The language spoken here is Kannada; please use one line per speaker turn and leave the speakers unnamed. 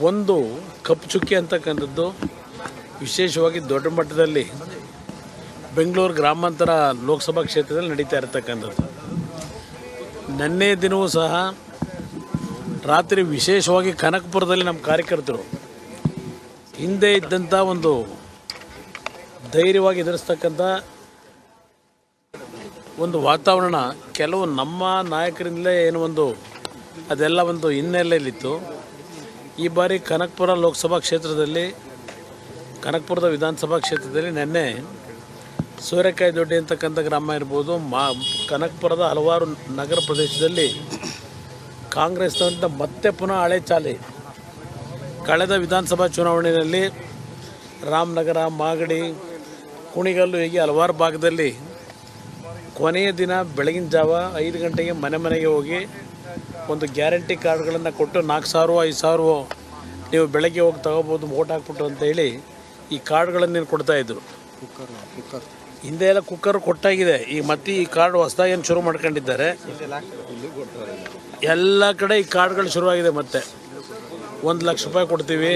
ಒಂದು ಕಪ್ಪು ಚುಕ್ಕಿ ಅಂತಕ್ಕಂಥದ್ದು ವಿಶೇಷವಾಗಿ ದೊಡ್ಡ ಮಟ್ಟದಲ್ಲಿ ಬೆಂಗಳೂರು ಗ್ರಾಮಾಂತರ ಲೋಕಸಭಾ ಕ್ಷೇತ್ರದಲ್ಲಿ ನಡೀತಾ ಇರತಕ್ಕಂಥದ್ದು. ನಿನ್ನೆ ದಿನವೂ ಸಹ ರಾತ್ರಿ ವಿಶೇಷವಾಗಿ ಕನಕಪುರದಲ್ಲಿ ನಮ್ಮ ಕಾರ್ಯಕರ್ತರು ಹಿಂದೆ ಇದ್ದಂಥ ಒಂದು ಧೈರ್ಯವಾಗಿ ಎದುರಿಸ್ತಕ್ಕಂಥ ಒಂದು ವಾತಾವರಣ ಕೆಲವು ನಮ್ಮ ನಾಯಕರಿಂದಲೇ ಏನು ಒಂದು ಅದೆಲ್ಲ ಒಂದು ಹಿನ್ನೆಲೆಯಲ್ಲಿತ್ತು. ಈ ಬಾರಿ ಕನಕಪುರ ಲೋಕಸಭಾ ಕ್ಷೇತ್ರದಲ್ಲಿ, ಕನಕಪುರದ ವಿಧಾನಸಭಾ ಕ್ಷೇತ್ರದಲ್ಲಿ ನಿನ್ನೆ ಸೂರ್ಯಕಾಯಿ ದೊಡ್ಡಿ ಅಂತಕ್ಕಂಥ ಗ್ರಾಮ ಇರ್ಬೋದು, ಮಾ, ಕನಕಪುರದ ಹಲವಾರು ನಗರ ಪ್ರದೇಶದಲ್ಲಿ ಕಾಂಗ್ರೆಸ್ನಂತ ಮತ್ತೆ ಪುನಃ ಹಳೆ ಚಾಲಿ. ಕಳೆದ ವಿಧಾನಸಭಾ ಚುನಾವಣೆಯಲ್ಲಿ ರಾಮನಗರ, ಮಾಗಡಿ, ಕುಣಿಗಲ್ಲು ಹೀಗೆ ಹಲವಾರು ಭಾಗದಲ್ಲಿ ಕೊನೆಯ ದಿನ ಬೆಳಗಿನ ಜಾವ ಐದು ಗಂಟೆಗೆ ಮನೆ ಮನೆಗೆ ಹೋಗಿ ಒಂದು ಗ್ಯಾರಂಟಿ ಕಾರ್ಡ್ಗಳನ್ನು ಕೊಟ್ಟು ನಾಲ್ಕು ಸಾವಿರ ಐದು ಸಾವಿರ ನೀವು ಬೆಳಗ್ಗೆ ಹೋಗಿ ತಗೋಬೋದು ಓಟ್ ಹಾಕ್ಬಿಟ್ಟು ಅಂತ ಹೇಳಿ ಈ ಕಾರ್ಡ್ಗಳನ್ನು ನೀನು ಕೊಡ್ತಾಯಿದ್ರು ಹಿಂದೆ ಎಲ್ಲ ಕುಕ್ಕರ್ ಕೊಟ್ಟಾಗಿದೆ. ಈಗ ಮತ್ತೆ ಈ ಕಾರ್ಡ್ ಹೊಸದಾಗಿ ಏನು ಶುರು ಮಾಡ್ಕೊಂಡಿದ್ದಾರೆ? ಎಲ್ಲ ಕಡೆ ಈ ಕಾರ್ಡ್ಗಳು ಶುರುವಾಗಿದೆ ಮತ್ತೆ. ಒಂದು ಲಕ್ಷ ರೂಪಾಯಿ ಕೊಡ್ತೀವಿ.